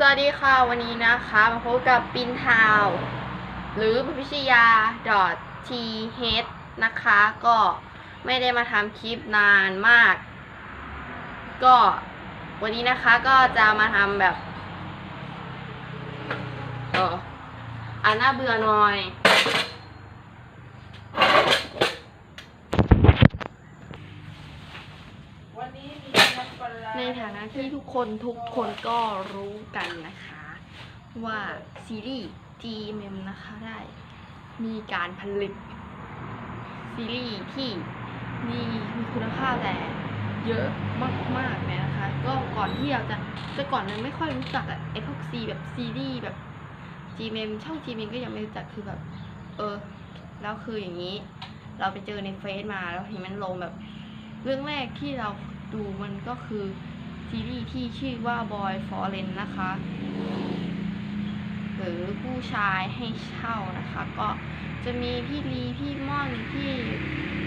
สวัสดีค่ะ วันนี้นะคะมาพบกับปินทาว หรือพิชยา .th นะคะ ก็ไม่ได้มาทำคลิปนานมาก ก็วันนี้นะคะก็จะมาทำแบบเอออ่านหน้าเบื่อหน่อย วันนี้มีน้ำปลาร้า ใน ฐานะที่ทุกคนทุกคนก็รู้กันนะคะ ว่าซีรีส์ GMM นะคะได้มีการผลิตซีรีส์ที่มีมีคุณภาพแต่เยอะมากๆเลยนะคะ ก็ก่อนที่เราจะจะก่อนนั้นไม่ค่อยรู้จักอะไอพวกซีแบบซีรีส์แบบ GMM ช่อง GMM ก็ยังไม่รู้จักคือแบบ เออ แล้วคืออย่างนี้ เราไปเจอในเฟซมาแล้วเห็นมันลงแบบ เรื่องแรกที่เราดูมันก็คือ ซีรีส์ที่ชื่อว่า Boy for Rent นะคะ หรือผู้ชายให้เช่านะคะ ก็จะมีพี่ลีพี่ม่อนพี่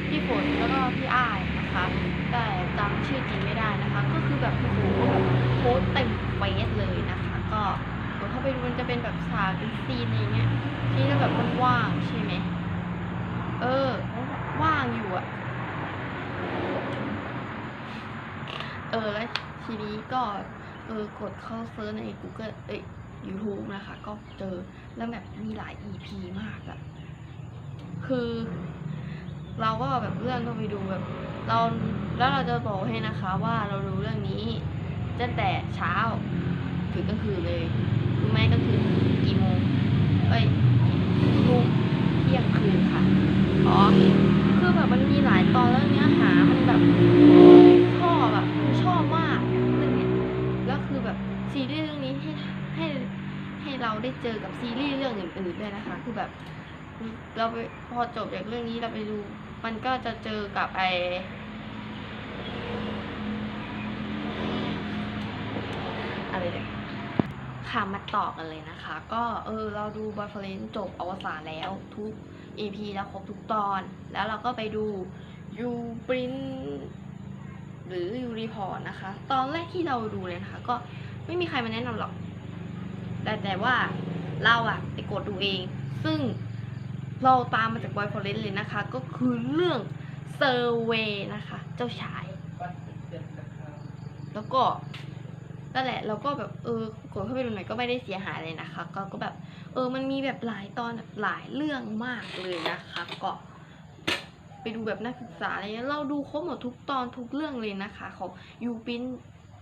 พี่ฝนแล้วก็พี่อ้ายนะคะ แต่จำชื่อจริงไม่ได้นะคะ ก็คือแบบโอ้โหแบบโพสต์เต็มเฟซเลยนะคะ ก็กดเข้าไปดูมันจะเป็นแบบฉากเป็นซีนอะไรเงี้ยที่ก็แบบว่างใช่ไหมเออ ว่างอยู่อะ เออแล้วทีนี้ ก็เออกดเข้าเซิร์ชใน Google เอ้ย YouTube นะคะ ก็เจอแล้วแบบมีหลาย EP มากอะคือ เราก็แบบเลื่อนเข้าไปดูแบบเราแล้วเราจะบอกให้นะคะว่าเราดูเรื่องนี้ตั้งแต่เช้าถึงกลางคืนเลยรู้ไหมกลางคืนกี่โมงเอ้ยทุ่มเที่ยงคืนค่ะอ๋อคือแบบมันมีหลายตอนแล้วเนื้อหามันแบบ ซีรีส์เรื่องนี้ให้ให้ให้เราได้เจอกับซีรีส์เรื่องอื่นๆด้วยนะคะ คือแบบ เราไปพอจบจากเรื่องนี้เราไปดู มันก็จะเจอกับไออะไรเนี่ยค่ะมาต่อกันเลยนะคะ ก็เออเราดูบอยเฟรนจบอวสานแล้วทุก EP แล้วครบทุกตอน แล้วเราก็ไปดูยูปรินหรือยูรีพอร์ตนะคะ ตอนแรกที่เราดูเลยนะคะ ก็ ไม่มีใครมาแนะนำหรอก แต่แต่ว่าเราอะไปกดดูเอง ซึ่งเราตามมาจากบอยฟอเรนเลยนะคะ ก็คือเรื่องเซอร์เวนะคะ เจ้าชาย แล้วก็นั่นแหละเราก็แบบเออกดเข้าไปดูหน่อยก็ไม่ได้เสียหายเลยนะคะ ก็ก็แบบ เออมันมีแบบหลายตอนแบบหลายเรื่องมากเลยนะคะ ก็ ไปดูแบบนักศึกษาอะไรเงี้ยเราดูครบหมดทุกตอนทุกเรื่องเลยนะคะ ของยูปิน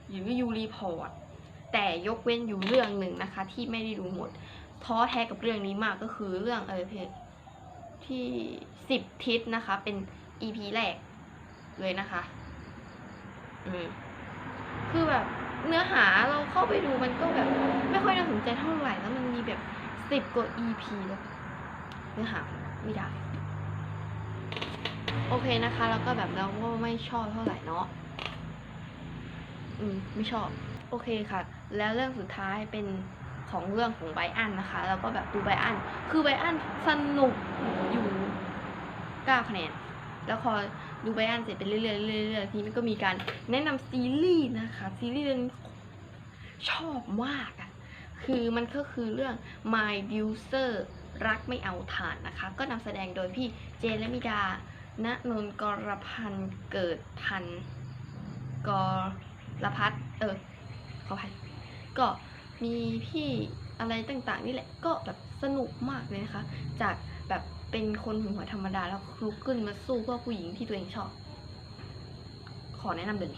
หรือยูรีพอร์ต แต่ยกเว้นอยู่เรื่องหนึ่งนะคะ ที่ไม่ได้ดูหมด ท้อแท้กับเรื่องนี้มากก็คือเรื่องเออเพจที่สิบทิศนะคะ เป็นอีพีแรกเลยนะคะ อืมคือแบบเนื้อหาเราเข้าไปดูมันก็แบบ ไม่ค่อยน่าสนใจเท่าไหร่แล้วมันมีแบบสิบกว่า EP แล้วเนื้อหาไม่ได้ โอเคนะคะ แล้วก็แบบเราก็ไม่ชอบเท่าไหร่เนาะอืม ไม่ชอบ โอเคค่ะ แล้วเรื่องสุดท้ายเป็นของเรื่องของไบอันนะคะ แล้วก็แบบดูไบอัน คือไบอันสนุกอยู่เก้าคะแนน แล้วพอดูไบอันเสร็จไปเรื่อยๆเรื่อยๆทีนี้ก็มีการแนะนำซีรีส์นะคะ ซีรีส์เรื่องนี้ชอบมากอะคือมันก็คือเรื่อง My User รักไม่เอาฐานนะคะ ก็นำแสดงโดยพี่เจนและมิดา ณนนกรพันธ์เกิดพันกรพัฒน์เออขออภัย ก็มีพี่อะไรต่างๆนี่แหละก็แบบสนุกมากเลยนะคะ จากแบบเป็นคนหัวธรรมดาแล้วลุกขึ้นมาสู้เพื่อผู้หญิงที่ตัวเองชอบ ขอแนะนำเลย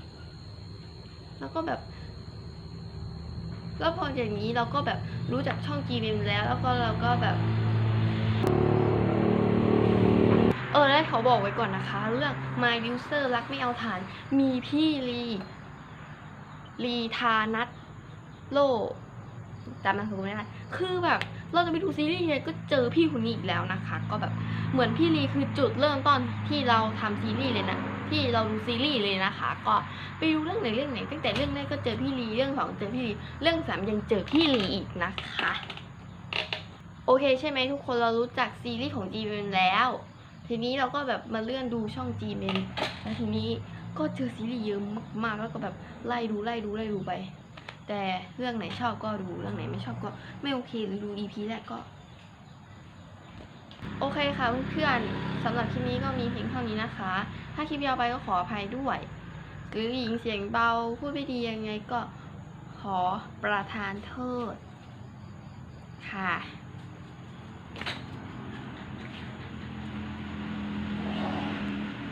แล้วก็แบบ แล้วพออย่างนี้เราก็แบบรู้จักช่อง g m แล้ว แล้วก็เราก็แบบเออแล้วเขาบอกไว้ก่อนนะคะ เรื่อง My User รักไม่เอาฐาน มีพี่ลีลีทานัท โลจำนามสกุลไม่ได้คือแบบเราจะไปดูซีรีส์เนี่ยก็เจอพี่คนนี้อีกแล้วนะคะ ก็แบบเหมือนพี่ลีคือจุดเริ่มต้นที่เราทำซีรีส์เลยนะที่เราดูซีรีส์เลยนะคะ ก็ไปดูเรื่องไหนเรื่องไหนตั้งแต่เรื่องแรกก็เจอพี่ลีเรื่องสองเจอพี่ลีเรื่องสามยังเจอพี่ลีอีกนะคะ โอเคใช่ไหมทุกคนเรารู้จักซีรีส์ของ g m แล้ว ทีนี้เราก็แบบมาเลื่อนดูช่อง g m แล้วทีนี้ก็เจอซีรีส์เยอะมากๆแล้วก็แบบไล่ดูไล่ดูไล่ดูไป แต่เรื่องไหนชอบก็ดู เรื่องไหนไม่ชอบก็ไม่โอเคหรือดู EP แรกก็ โอเคค่ะเพื่อนๆสำหรับคลิปนี้ก็มีเพียงเท่านี้นะคะ ถ้าคลิปยาวไปก็ขออภัยด้วย หรือหญิงเสียงเบาพูดไม่ดียังไงก็ขอประทานโทษค่ะ